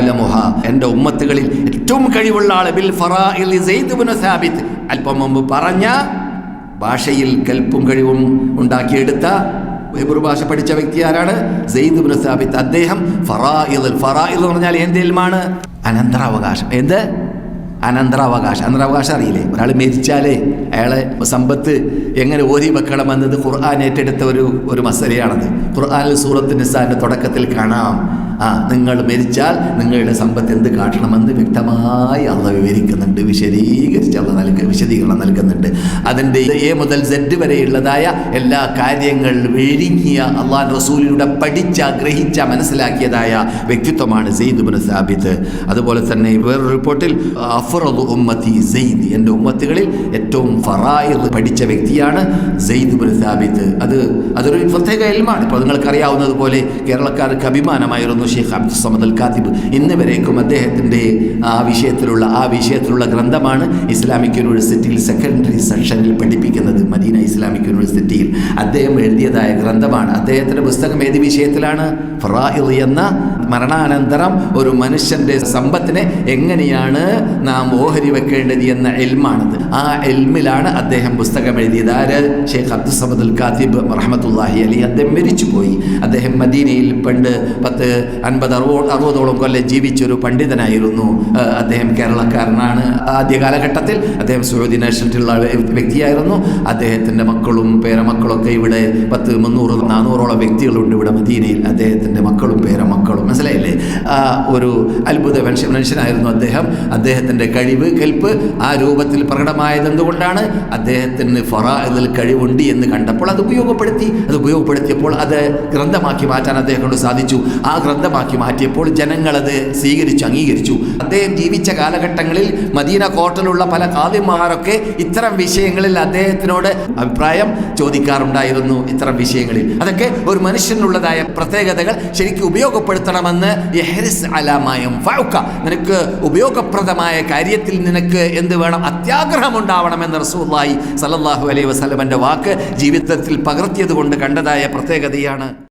അഅലമുഹ എന്റെ ഉമ്മത്തുകളിൽ ഏറ്റവും കഴിവുള്ള ആൾ ബിൽ സാബിത്ത്. അല്പം മുമ്പ് പറഞ്ഞ ഭാഷയിൽ കൽപ്പും കഴിവും ഉണ്ടാക്കിയെടുത്ത ഹെബ്രു ഭാഷ പഠിച്ച വ്യക്തി ആരാണ്? സെയ്ദ് സാബിത്ത്. അദ്ദേഹം ഫറാഇൽ ഫറാഇൽ എന്ന് പറഞ്ഞാൽ എന്തിലുമാണ് അനന്തരാവകാശം. എന്ത്? അനന്തരാവകാശം. അനന്തരാവകാശം അറിയില്ലേ? ഒരാൾ മരിച്ചാലേ അയാളെ സമ്പത്ത് എങ്ങനെ ഓരി വെക്കണമെന്നത് ഖുർആൻ ഏറ്റെടുത്ത ഒരു ഒരു മസലയാണത്. ഖുർആനിൽ സൂറത്ത് നിസാന്റെ തുടക്കത്തിൽ കാണാം. ആ നിങ്ങൾ മരിച്ചാൽ നിങ്ങളുടെ സമ്പത്ത് എന്ത് കാട്ടണമെന്ന് വ്യക്തമായി അള്ള വിവരിക്കുന്നുണ്ട് വിശദീകരിച്ച് അള്ള നൽക വിശദീകരണം നൽകുന്നുണ്ട്. അതിന്റെ എ മുതൽ സെഡ് വരെയുള്ളതായ എല്ലാ കാര്യങ്ങൾ വിഴുങ്ങിയ അള്ളാൻ റസൂലിലൂടെ പഠിച്ച ഗ്രഹിച്ച മനസ്സിലാക്കിയതായ വ്യക്തിത്വമാണ് സെയ്ദ് ബിൻ സാബിത്ത്. അതുപോലെ തന്നെ വേറൊരു റിപ്പോർട്ടിൽ അഫറദ് ഉമ്മത്തി സെയ്ദ് എന്റെ ഉമ്മത്തുകളിൽ ഏറ്റവും ഫറായിർ പഠിച്ച വ്യക്തിയാണ് സെയ്ദ് സാബിത്ത്. അത് അതൊരു പ്രത്യേക എൽമാണ് ഇപ്പോൾ നിങ്ങൾക്ക് അറിയാവുന്നതുപോലെ കേരളക്കാർക്ക് അഭിമാനമായിരുന്നു ഷെയ്ഖ് അബ്ദുൽ സമദ് അൽ കാത്തിബ് ഇന്ന് വരേക്കും അദ്ദേഹത്തിന്റെ ആ വിഷയത്തിലുള്ള ആ വിഷയത്തിലുള്ള ഗ്രന്ഥമാണ് ഇസ്ലാമിക് യൂണിവേഴ്സിറ്റിയിൽ സെക്കൻഡറി സെക്ഷനിൽ പഠിപ്പിക്കുന്നത് മദീന ഇസ്ലാമിക് യൂണിവേഴ്സിറ്റിയിൽ. അദ്ദേഹം എഴുതിയതായ ഗ്രന്ഥമാണ്. അദ്ദേഹത്തിന്റെ പുസ്തകം ഏത് വിഷയത്തിലാണ്? ഫറായിദ് എന്ന മരണാനന്തരം ഒരു മനുഷ്യന്റെ സമ്പത്തിനെ എങ്ങനെയാണ് നാം ഓഹരി വെക്കേണ്ടത് എന്ന എൽമാണത്. ആ എൽമിലാണ് അദ്ദേഹം പുസ്തകം എഴുതിയത്. ആര്? ഷെയ്ഖ് അബ്ദുൽ സമദ് അൽ കാത്തിബ് റഹ്മത്തുല്ലാഹി അലി. അദ്ദേഹം മരിച്ചുപോയി. അദ്ദേഹം മദീനയിൽ പണ്ട് പത്ത് അൻപത് അറുപ അറുപതോളം കൊല്ലം ജീവിച്ചൊരു പണ്ഡിതനായിരുന്നു. അദ്ദേഹം കേരളക്കാരനാണ്. ആദ്യ കാലഘട്ടത്തിൽ അദ്ദേഹം സൗദി നാഷണലിലുള്ള വ്യക്തിയായിരുന്നു. അദ്ദേഹത്തിന്റെ മക്കളും പേരമക്കളൊക്കെ ഇവിടെ പത്ത് മുന്നൂറ് നാനൂറോളം വ്യക്തികളുണ്ട് ഇവിടെ മദീനയിൽ. അദ്ദേഹത്തിന്റെ മക്കളും പേരമക്കളും. മനസ്സിലായില്ലേ? ഒരു അത്ഭുത മനുഷ്യ മനുഷ്യനായിരുന്നു അദ്ദേഹം. അദ്ദേഹത്തിന്റെ കഴിവ് കെൽപ്പ് ആ രൂപത്തിൽ പ്രകടമായത് എന്തുകൊണ്ടാണ്? അദ്ദേഹത്തിന് ഫറാഇൽ കഴിവുണ്ട് എന്ന് കണ്ടപ്പോൾ അത് ഉപയോഗപ്പെടുത്തി. അത് ഉപയോഗപ്പെടുത്തിയപ്പോൾ അത് ഗ്രന്ഥമാക്കി മാറ്റാൻ അദ്ദേഹം കൊണ്ട് സാധിച്ചു. ആ ഗ്രന്ഥമാക്കി മാറ്റിയപ്പോൾ ജനങ്ങളത് സ്വീകരിച്ചു അംഗീകരിച്ചു. അദ്ദേഹം ജീവിച്ച കാലഘട്ടങ്ങളിൽ മദീന കോർട്ടിലുള്ള പല കാവ്യന്മാരൊക്കെ ഇത്തരം വിഷയങ്ങളിൽ അദ്ദേഹത്തിനോട് അഭിപ്രായം ചോദിക്കാറുണ്ടായിരുന്നു ഇത്തരം വിഷയങ്ങളിൽ. അതൊക്കെ ഒരു മനുഷ്യനുള്ളതായ പ്രത്യേകതകൾ ശരിക്കും ഉപയോഗപ്പെടുത്തണമെന്ന് ഫൗക്ക നിനക്ക് ഉപയോഗപ്രദമായ കാര്യത്തിൽ നിനക്ക് എന്ത് വേണം? അത്യാഗ്രഹം ഉണ്ടാവണമെന്ന് റസൂല്ലായി സലല്ലാഹു അലൈഹി വസ്ലമന്റെ വാക്ക് ജീവിതത്തിൽ പകർത്തിയത് കൊണ്ട് കണ്ടതായ പ്രത്യേകതയാണ്.